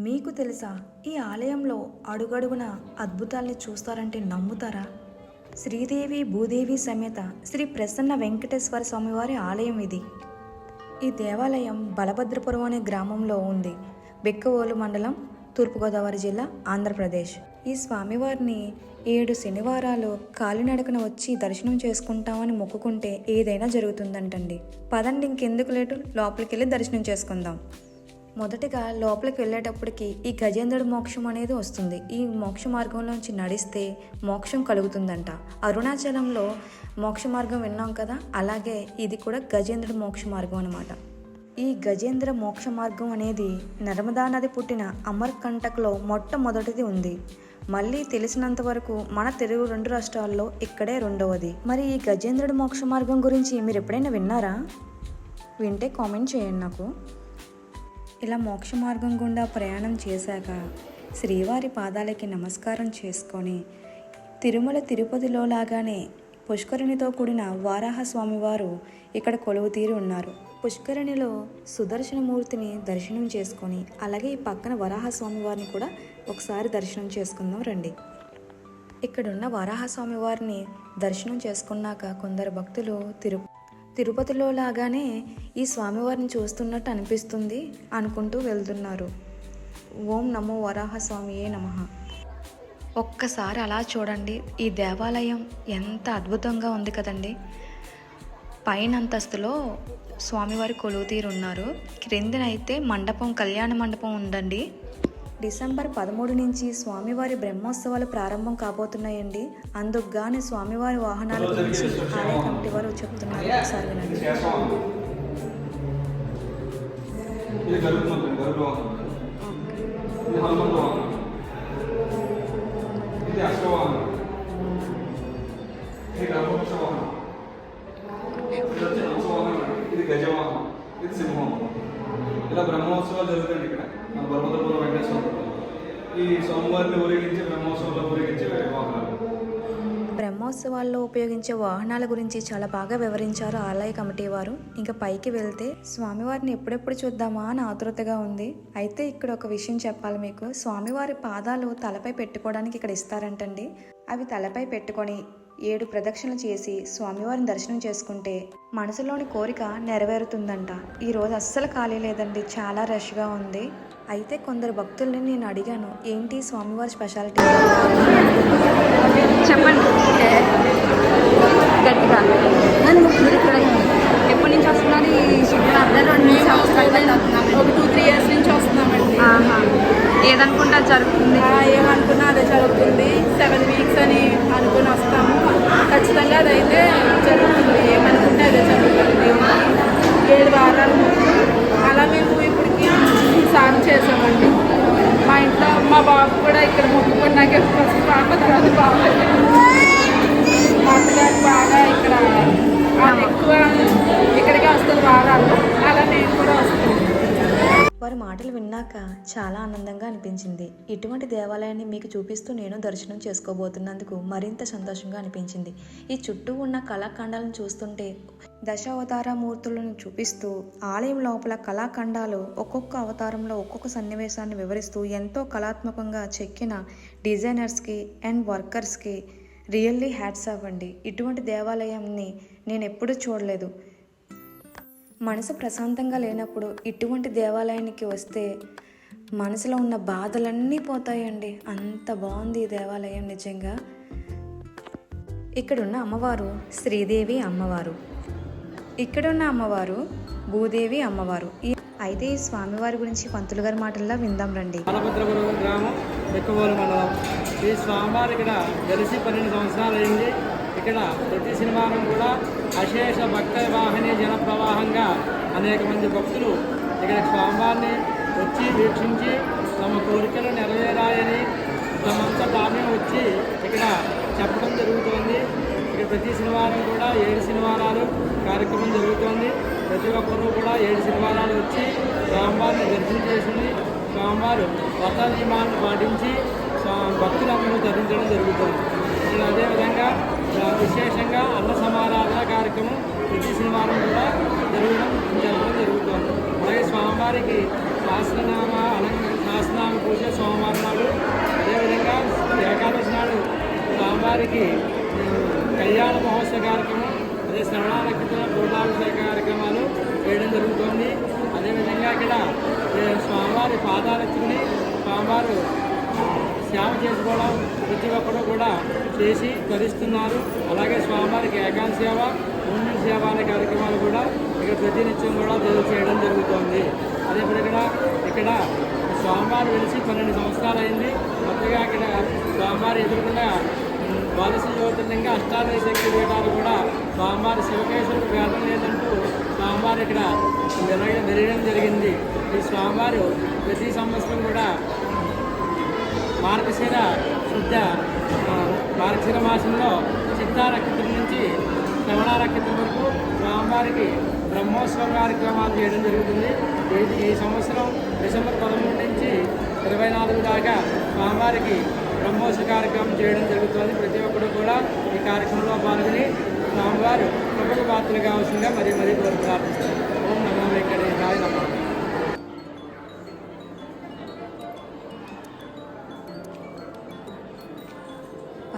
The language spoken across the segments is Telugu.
మీకు తెలుసా ఈ ఆలయంలో అడుగడుగున అద్భుతాల్ని చూస్తారంటే నమ్ముతారా? శ్రీదేవి భూదేవి సమేత శ్రీ ప్రసన్న వెంకటేశ్వర స్వామివారి ఆలయం ఇది. ఈ దేవాలయం బలభద్రపురం అనే గ్రామంలో ఉంది. బెక్కవోలు మండలం తూర్పుగోదావరి జిల్లా ఆంధ్రప్రదేశ్. ఈ స్వామివారిని ఏడు శనివారాలు కాలినడకన వచ్చి దర్శనం చేసుకుంటామని మొక్కుకుంటే ఏదైనా జరుగుతుందంటండి. పదండి ఇంకెందుకు లేటు? లోపలికి వెళ్ళి దర్శనం చేసుకుందాం. మొదటగా లోపలికి వెళ్ళేటప్పటికి ఈ గజేంద్రుడి మోక్షం అనేది వస్తుంది. ఈ మోక్ష మార్గంలోంచి నడిస్తే మోక్షం కలుగుతుందంట. అరుణాచలంలో మోక్ష మార్గం విన్నాం కదా? అలాగే ఇది కూడా గజేంద్రుడి మోక్ష మార్గం అనమాట ఈ గజేంద్ర మోక్ష మార్గం అనేది నర్మదా నది పుట్టిన అమర్కంటక్లో మొట్టమొదటిది ఉంది. మళ్ళీ తెలిసినంత వరకు మన తెలుగు రెండు రాష్ట్రాల్లో ఇక్కడే రెండవది. మరి ఈ గజేంద్రుడి మోక్ష మార్గం గురించి మీరు ఎప్పుడైనా విన్నారా? వింటే కామెంట్ చేయండి నాకు. ఇలా మోక్ష మార్గం గుండా ప్రయాణం చేశాక శ్రీవారి పాదాలకి నమస్కారం చేసుకొని తిరుమల తిరుపతిలో లాగానే పుష్కరిణితో కూడిన వారాహ స్వామివారు ఇక్కడ కొలువు తీరి ఉన్నారు. పుష్కరిణిలో సుదర్శనమూర్తిని దర్శనం చేసుకొని అలాగే ఈ పక్కన వరాహ స్వామివారిని కూడా ఒకసారి దర్శనం చేసుకుందాం రండి. ఇక్కడున్న వరాహస్వామి వారిని దర్శనం చేసుకున్నాక కొందరు భక్తులు తిరు తిరుపతిలో లాగానే ఈ స్వామివారిని చూస్తున్నట్టు అనిపిస్తుంది అనుకుంటూ వెళ్తున్నారు. ఓం నమో వరాహ స్వామియే నమః. ఒక్కసారి అలా చూడండి ఈ దేవాలయం ఎంత అద్భుతంగా ఉంది కదండి. పైన అంతస్తులో స్వామివారి కొలువుతీరు ఉన్నారు క్రిందనైతే మండపం కళ్యాణ మండపం ఉందండి. డిసెంబర్ పదమూడు నుంచి స్వామివారి బ్రహ్మోత్సవాలు ప్రారంభం కాబోతున్నాయండి. అందుకుగానే స్వామివారి వాహనాల గురించి ఆలయ కమిటీ వారు చెప్తున్నారు. ఒకసారి వినండి. ఇది గరుడు మంత్రం గరుడు వాహనం ఇది హనుమంత వాహనం ఇది అశ్వవాహనం ఇది గర్భవృక్ష వాహనం ఇది వచ్చి హంసవాహనం ఇది గజవాహనం ఇది సింహవాహనం ఇలా బ్రహ్మోత్సవాలు జరుగుతాయండి ఇక్కడ మన బలభద్రపురం వెంకటేశ్వర ఈ సోమవారిని ఊరేగించి బ్రహ్మోత్సవాల్లో వాహనాలు? బ్రహ్మోత్సవాల్లో ఉపయోగించే వాహనాల గురించి చాలా బాగా వివరించారు ఆలయ కమిటీ వారు. ఇంకా పైకి వెళ్తే స్వామివారిని ఎప్పుడెప్పుడు చూద్దామా అని ఆతృతగా ఉంది. అయితే ఇక్కడ ఒక విషయం చెప్పాలి మీకు. స్వామివారి పాదాలు తలపై పెట్టుకోవడానికి ఇక్కడ ఇస్తారంటండి. అవి తలపై పెట్టుకొని ఏడు ప్రదక్షిణలు చేసి స్వామివారిని దర్శనం చేసుకుంటే మనసులోని కోరిక నెరవేరుతుందంట. ఈ రోజు అస్సలు ఖాళీ లేదండి. చాలా రష్గా ఉంది. అయితే కొందరు భక్తుల్ని నేను అడిగాను ఏంటి స్వామివారి స్పెషాలిటీ? చెప్పండి. గట్టిగా. ఎప్పటి నుంచి వస్తున్నారు? ఒక టూ త్రీ ఇయర్స్ నుంచి వస్తున్నామండి. ఆహా. ఏదనుకుంటే జరుగుతుంది. ఏమనుకున్నా అదే జరుగుతుంది. సెవెన్ వీక్స్ అని అనుకుని వస్తాము. ఖచ్చితంగా అదైతే జరుగుతుంది. ఏమనుకుంటే అదే జరుగుతుంది ఏడు వారాలు మొక్కు. అలా మేము ఇప్పటికి సాగు చేసామండి మా ఇంట్లో మా బాబు కూడా ఇక్కడ మొక్కుకున్నాకే ఫస్ట్ పాప తర్వాత బాబు మా అత్తగారు బాగా ఇక్కడ ఆమె ఎక్కువ ఇక్కడికే వస్తుంది వారాలు అలా మేము కూడా వస్తాం వారి మాటలు చాలా ఆనందంగా అనిపించింది. ఇటువంటి దేవాలయాన్ని మీకు చూపిస్తూ నేను దర్శనం చేసుకోబోతున్నందుకు మరింత సంతోషంగా అనిపించింది. ఈ చుట్టూ ఉన్న కళాఖండాలను చూస్తుంటే దశావతార మూర్తులను చూపిస్తూ ఆలయం లోపల కళాఖండాలు ఒక్కొక్క అవతారంలో ఒక్కొక్క సన్నివేశాన్ని వివరిస్తూ ఎంతో కళాత్మకంగా చెక్కిన డిజైనర్స్కి అండ్ వర్కర్స్కి రియల్లీ హ్యాట్స్ అవ్వండి ఇటువంటి దేవాలయాన్ని నేను ఎప్పుడూ చూడలేదు. మనసు ప్రశాంతంగా లేనప్పుడు ఇటువంటి దేవాలయానికి వస్తే మనసులో ఉన్న బాధలన్నీ పోతాయండి. అంత బాగుంది ఈ దేవాలయం నిజంగా. ఇక్కడున్న అమ్మవారు శ్రీదేవి అమ్మవారు. ఇక్కడున్న అమ్మవారు భూదేవి అమ్మవారు. అయితే ఈ స్వామివారి గురించి పంతులు గారి మాటల్లో విందాం రండి. గ్రామం మండలం. ఈ స్వామివారి ఇక్కడ కలిసి పన్నెండు సంవత్సరాలు అయింది ఇక్కడ ప్రతి శనివారం కూడా అశేష భక్త వాహిని జనప్రవాహంగా అనేక మంది భక్తులు ఇక్కడ స్వామివారిని వచ్చి వీక్షించి తమ కోరికలు నెరవేరాయని తమంతా తామే వచ్చి ఇక్కడ చెప్పడం జరుగుతోంది. ఇక్కడ ప్రతి శనివారం కూడా ఏడు శనివారాలు కార్యక్రమం జరుగుతోంది. ప్రతి ఒక్కరూ కూడా ఏడు శనివారాలు వచ్చి స్వామివారిని దర్శనం చేసుకుని స్వామివారు వ్రత నియమాలను పాటించి భక్తులందరూ ధరించడం జరుగుతుంది. ఇక్కడ అదేవిధంగా విశేషంగా అన్న సమారాధన కార్యక్రమం ప్రతి శనివారం కూడా జరగడం జరగడం జరుగుతుంది. అలాగే స్వామివారికి శాస్త్రనామ అన శాస్త్రనామ పూజ సోమవారం నాడు అదేవిధంగా ఏకాదశి నాడు స్వామివారికి కళ్యాణ మహోత్సవ కార్యక్రమం అదే శ్రవణ నక్షత్ర పూర్ణాభిషేక కార్యక్రమాలు చేయడం జరుగుతుంది. అదేవిధంగా ఇక్కడ స్వామివారి పాదాలెత్తుకుని స్వామివారు సేవ చేసుకోవడం ప్రతి ఒక్కరు కూడా చేసి ధరిస్తున్నారు అలాగే స్వామివారికి ఏకాంత సేవ పుణ్య సేవ అనే కార్యక్రమాలు కూడా ఇక్కడ ప్రతినిత్యం కూడా జరుగు చేయడం జరుగుతోంది. అదేవిధంగా ఇక్కడ స్వామివారు వెలిసి పన్నెండు సంవత్సరాలు అయింది కొత్తగా ఇక్కడ స్వామివారి ఎదురుకుండా ఉమ్, ద్వాదశ జ్యోతిర్లింగ అష్టాదశ శక్తి పీఠాలు కూడా స్వామివారి శివకేశ్వరుడు వేదం లేదంటూ స్వామివారు ఇక్కడ వెలగ- వెలగడం జరిగింది. ఈ స్వామివారు ప్రతి సంవత్సరం కూడా మార్గశిర శుద్ధ ఆ, మార్గశిర మాసంలో చిత్తా నుంచి శ్రవణ వరకు స్వామివారికి బ్రహ్మోత్సవ కార్యక్రమాలు చేయడం జరుగుతుంది. ఈ ఈ సంవత్సరం డిసెంబర్ పదమూడు నుంచి ఇరవై నాలుగు దాకా స్వామివారికి బ్రహ్మోత్సవ కార్యక్రమం చేయడం జరుగుతుంది. ప్రతి ఒక్కరు కూడా ఈ కార్యక్రమంలో పాల్గొని స్వామివారు ప్రభుత్వ పాత్రలు కావాల్సిందిగా మరీ మరీ కోరు ప్రార్థిస్తారు. ఓం నమో వెంకటేశాయ నమః.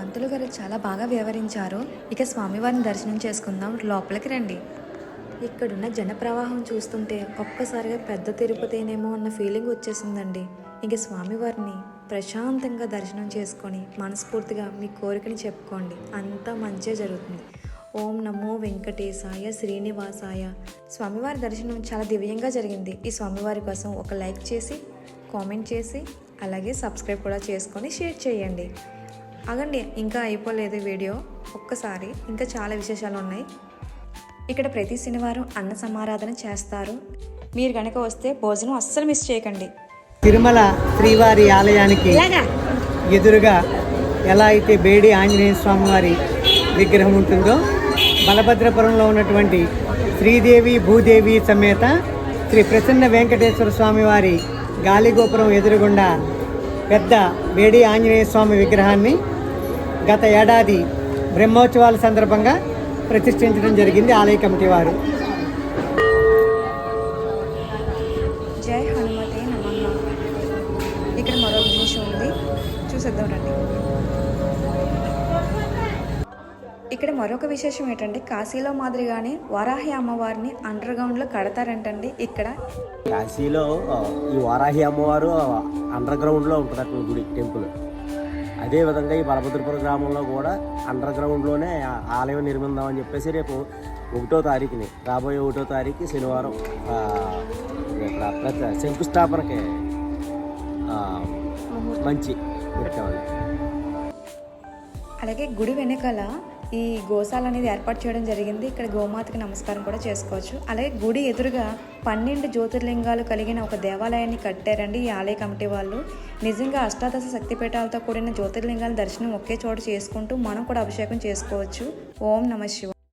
పంతులు గారు చాలా బాగా వివరించారు ఇక స్వామివారిని దర్శనం చేసుకుందాం. లోపలికి రండి. ఇక్కడున్న జన ప్రవాహం చూస్తుంటే ఒక్కసారిగా పెద్ద తిరుపతినేమో అన్న ఫీలింగ్ వచ్చేసిందండి. ఇక స్వామివారిని ప్రశాంతంగా దర్శనం చేసుకొని మనస్ఫూర్తిగా మీ కోరికని చెప్పుకోండి. అంతా మంచిగా జరుగుతుంది. ఓం నమో వెంకటేశాయ శ్రీనివాసాయ. స్వామివారి దర్శనం చాలా దివ్యంగా జరిగింది. ఈ స్వామివారి కోసం ఒక లైక్ చేసి కామెంట్ చేసి అలాగే సబ్స్క్రైబ్ కూడా చేసుకొని షేర్ చేయండి. ఆగండి ఇంకా అయిపోలేదు వీడియో. ఒక్కసారి ఇంకా చాలా విశేషాలు ఉన్నాయి. ఇక్కడ ప్రతి శనివారం అన్న సమారాధన చేస్తారు. మీరు కనుక వస్తే భోజనం అస్సలు మిస్ చేయకండి. తిరుమల శ్రీవారి ఆలయానికి ఎదురుగా ఎలా అయితే బేడి ఆంజనేయ స్వామి వారి విగ్రహం ఉంటుందో బలభద్రపురంలో ఉన్నటువంటి శ్రీదేవి భూదేవి సమేత శ్రీ ప్రసన్న వెంకటేశ్వర స్వామి వారి గాలిగోపురం ఎదురుగుండా పెద్ద బేడి ఆంజనేయ స్వామి విగ్రహాన్ని గత ఏడాది బ్రహ్మోత్సవాల సందర్భంగా ప్రతిష్ఠించడం జరిగింది ఆలయ కమిటీ వారు. ఇక్కడ మరొక విశేషం ఏంటంటే కాశీలో మాదిరిగానే వరాహి అమ్మవారిని అండర్ గ్రౌండ్లో కడతారంటండి. ఇక్కడ కాశీలో ఈ వారాహి అమ్మవారు అండర్ గ్రౌండ్లో ఉంటుంది గుడి టెంపుల్. అదేవిధంగా ఈ బలభద్రపురం గ్రామంలో కూడా అండర్ గ్రౌండ్లోనే ఆ ఆలయం నిర్మిందామని చెప్పేసి రేపు ఒకటో తారీఖుని రాబోయే ఒకటో తారీఖు శనివారం శంకుస్థాపనకి మంచి పెట్టామండి అలాగే గుడి వెనకాల ఈ గోశాల అనేది ఏర్పాటు చేయడం జరిగింది. ఇక్కడ గోమాతకి నమస్కారం కూడా చేసుకోవచ్చు. అలాగే గుడి ఎదురుగా పన్నెండు జ్యోతిర్లింగాలు కలిగిన ఒక దేవాలయాన్ని కట్టారండి ఈ ఆలయ కమిటీ వాళ్ళు. నిజంగా అష్టాదశ శక్తిపీఠాలతో కూడిన జ్యోతిర్లింగాల దర్శనం ఒకే చోట చేసుకుంటూ మనం కూడా అభిషేకం చేసుకోవచ్చు. ఓం నమ శివ